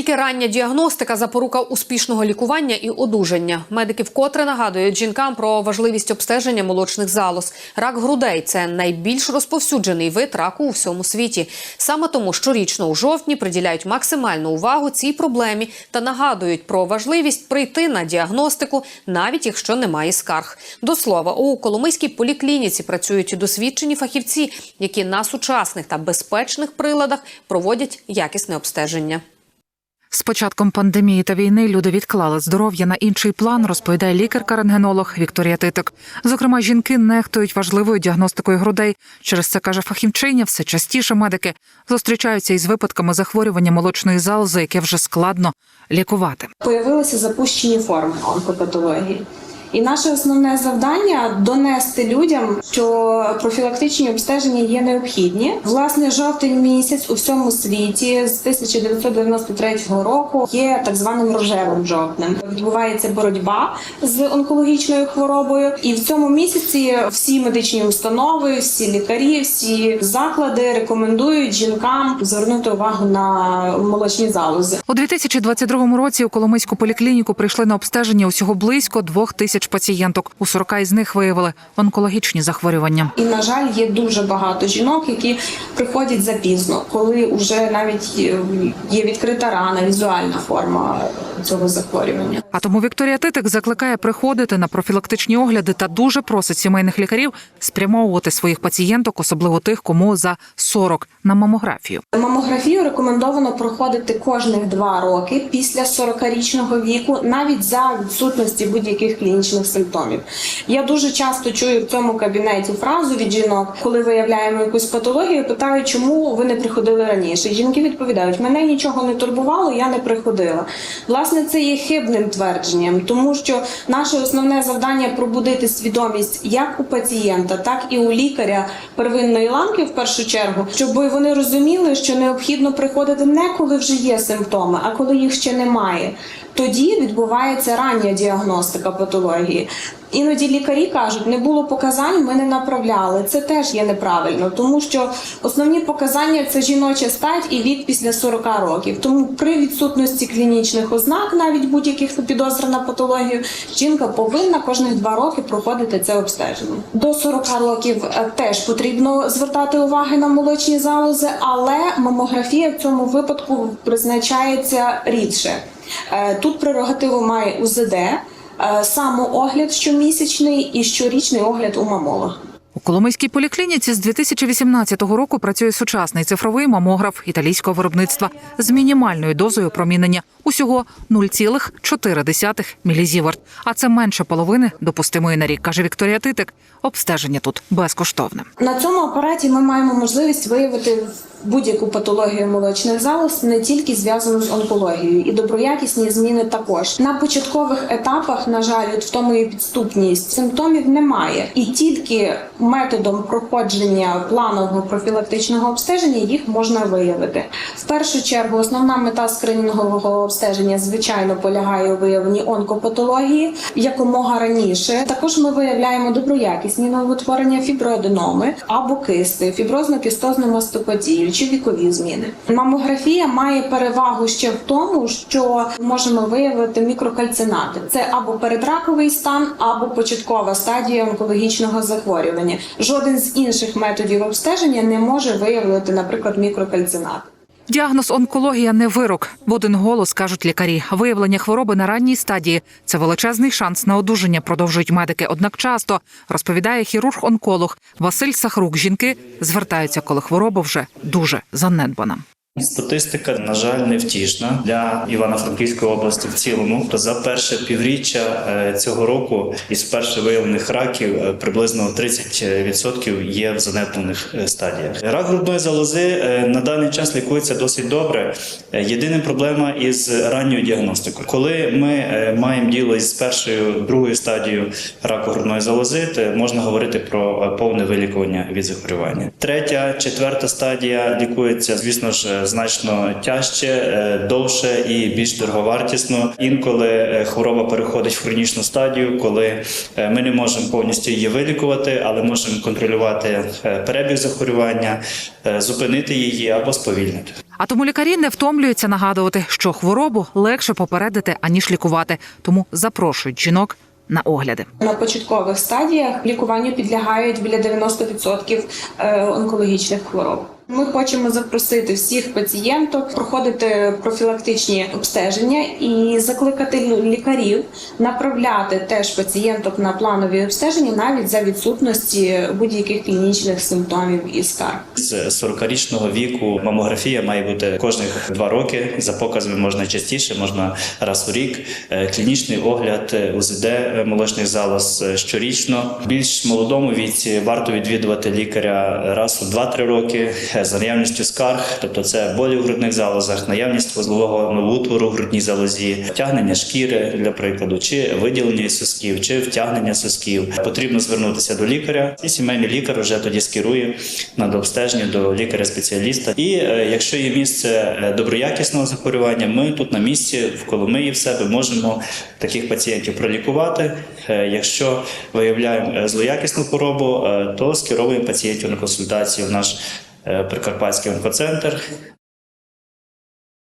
Оскільки рання діагностика запорука успішного лікування і одужання, медики вкотре нагадують жінкам про важливість обстеження молочних залоз. Рак грудей це найбільш розповсюджений вид раку у всьому світі. Саме тому щорічно у жовтні приділяють максимальну увагу цій проблемі та нагадують про важливість прийти на діагностику, навіть якщо немає скарг. До слова, у Коломийській поліклініці працюють досвідчені фахівці, які на сучасних та безпечних приладах проводять якісне обстеження. З початком пандемії та війни люди відклали здоров'я на інший план, розповідає лікарка-рентгенолог Вікторія Титик. Зокрема, жінки нехтують важливою діагностикою грудей. Через це каже фахівчиня, все частіше медики зустрічаються із випадками захворювання молочної залози, яке вже складно лікувати. Появилися запущені форми онкопатології. І наше основне завдання донести людям, що профілактичні обстеження є необхідні. Власне, жовтень місяць у всьому світі з 1993 року є так званим рожевим жовтнем. Відбувається боротьба з онкологічною хворобою, і в цьому місяці всі медичні установи, всі лікарі, всі заклади рекомендують жінкам звернути увагу на молочні залози. У 2022 році у Коломийську поліклініку прийшли на обстеження усього близько двох тисяч пацієнток. У 40 із них виявили онкологічні захворювання. І на жаль, є дуже багато жінок, які приходять запізно, коли вже навіть є- є відкрита рана, візуальна форма цього захворювання. А тому Вікторія Титик закликає приходити на профілактичні огляди та дуже просить сімейних лікарів спрямовувати своїх пацієнток, особливо тих, кому за 40, на мамографію. Мамографію рекомендовано проходити кожних два роки після 40-річного віку, навіть за відсутності будь-яких клінічних симптомів. Я дуже часто чую в цьому кабінеті фразу від жінок, коли виявляємо якусь патологію, питаю, чому ви не приходили раніше. Жінки відповідають: мене нічого не турбувало, я не приходила. Власне, це є хибним твердженням, тому що наше основне завдання пробудити свідомість як у пацієнта, так і у лікаря первинної ланки в першу чергу, щоб вони розуміли, що необхідно приходити не коли вже є симптоми, а коли їх ще немає. Тоді відбувається рання діагностика патології. Іноді лікарі кажуть, не було показань, ми не направляли. Це теж є неправильно, тому що основні показання це жіноча стать і вік після 40 років. Тому при відсутності клінічних ознак, навіть будь-яких підозр на патологію, жінка повинна кожних два роки проходити це обстеження. До 40 років е, теж потрібно звертати уваги на молочні залози, але мамографія в цьому випадку призначається рідше. Е, Тут прерогативу має УЗД, самоогляд щомісячний і щорічний огляд у мамолога. У Коломийській поліклініці з 2018 року працює сучасний цифровий мамограф італійського виробництва з мінімальною дозою промінення усього 0,4 мілізіверт. А це менше половини допустимої на рік, каже Вікторія Титик. Обстеження тут безкоштовне. На цьому апараті ми маємо можливість виявити будь-яку патологію молочних залоз, не тільки зв'язану з онкологією, і доброякісні зміни також. На початкових етапах, на жаль, от в тому і підступність симптомів немає, і тільки методом проходження планового профілактичного обстеження їх можна виявити. В першу чергу, основна мета скринінгового обстеження, звичайно, полягає у виявленні онкопатології якомога раніше. Також ми виявляємо доброякісні новоутворення фіброаденоми або кисти, фіброзно-кістозну мастопатію чи вікові зміни. Мамографія має перевагу ще в тому, що можемо виявити мікрокальцинати. Це або передраковий стан, або початкова стадія онкологічного захворювання. Жоден з інших методів обстеження не може виявити, наприклад, мікрокальцинат. Діагноз онкологія не вирок. В один голос кажуть лікарі. Виявлення хвороби на ранній стадії це величезний шанс на одужання, продовжують медики. Однак часто розповідає хірург-онколог Василь Сахрук. Жінки звертаються, коли хвороба вже дуже занедбана. Статистика, на жаль, невтішна для Івано-Франківської області в цілому. За перше півріччя е, цього року із перше виявлених раків е, приблизно 30% є в занедбаних е, стадіях. Рак грудної залози на даний час лікується досить добре. Єдина проблема із ранньою діагностикою. Коли ми маємо діло із першою другою стадією раку грудної залози, то можна говорити про повне вилікування від захворювання. Третя, четверта стадія лікується, звісно ж, значно тяжче, е, довше і більш дороговартісно. Інколи е, хвороба переходить в хронічну стадію, коли е, ми не можемо повністю її вилікувати, але можемо контролювати перебіг захворювання, зупинити її або сповільнити. А тому лікарі не втомлюються нагадувати, що хворобу легше попередити аніж лікувати. Тому запрошують жінок на огляди. На початкових стадіях лікуванню підлягають біля 90% е, онкологічних хвороб. Ми хочемо запросити всіх пацієнток проходити профілактичні обстеження і закликати лікарів направляти теж пацієнток на планові обстеження навіть за відсутності будь-яких клінічних симптомів і скарг. З 40-річного віку мамографія має бути кожних два роки. За показами можна частіше, можна раз у рік. Е, Клінічний огляд е, УЗД е, молочних залоз щорічно. Більш молодому віці варто відвідувати лікаря раз у 2-3 роки за наявністю скарг, тобто це болі в грудних залозах, наявність вузлового новоутвору в грудній залозі, втягнення шкіри для прикладу, чи виділення сосків, чи втягнення сосків. Потрібно звернутися до лікаря, і сімейний лікар вже тоді скерує на дообстеження до лікаря-спеціаліста. І е, якщо є місце е, доброякісного захворювання, ми тут на місці в Коломиї в себе можемо таких пацієнтів пролікувати. Е, Якщо виявляємо злоякісну хворобу, то скеровуємо пацієнтів на консультацію в наш Прикарпатський онкоцентр.